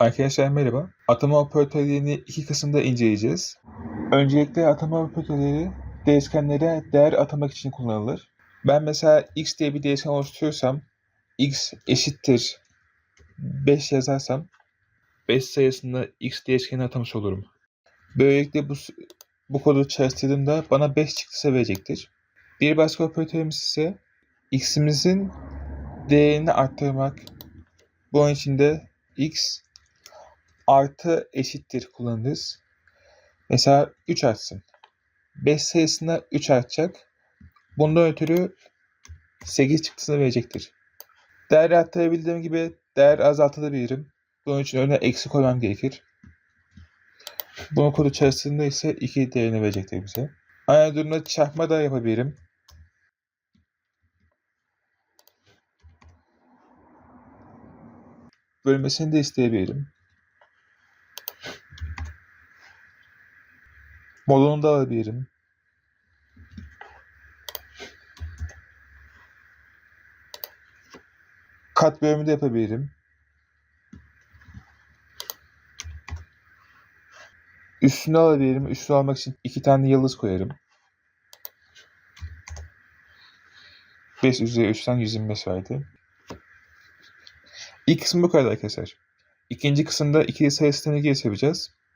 Arkadaşlar merhaba. Atama operatörlerini iki kısımda inceleyeceğiz. Öncelikle atama operatörleri değişkenlere değer atamak için kullanılır. Ben mesela x diye bir değişken oluşturuyorsam x eşittir 5 yazarsam 5 sayısında x değişkeni atamış olurum. Böylelikle bu, bu kodu çalıştırdığımda bana 5 çıktısı verecektir. Bir başka operatörümüz ise x'imizin değerini arttırmak. Bunun için de x artı eşittir kullanırız. Mesela 3 artsın. 5 sayısına 3 artacak. Bundan ötürü 8 çıktısını verecektir. Değer arttırabildiğim gibi değer azaltabilirim. Bunun için önüne eksi koymam gerekir. Bunu kodu çalıştığında ise 2 değerini verecektir bize. Aynı durumda çarpma da yapabilirim. Bölmesini de isteyebilirim. Modunu da alabilirim. Kat bölümü de yapabilirim. Üstünü alabilirim. Üstünü almak için iki tane yıldız koyarım. 5 üzeri 3'ten 125 verdi. İlk kısım bu kadar arkadaşlar. İkinci kısımda ikili sayı sistemini yapacağız.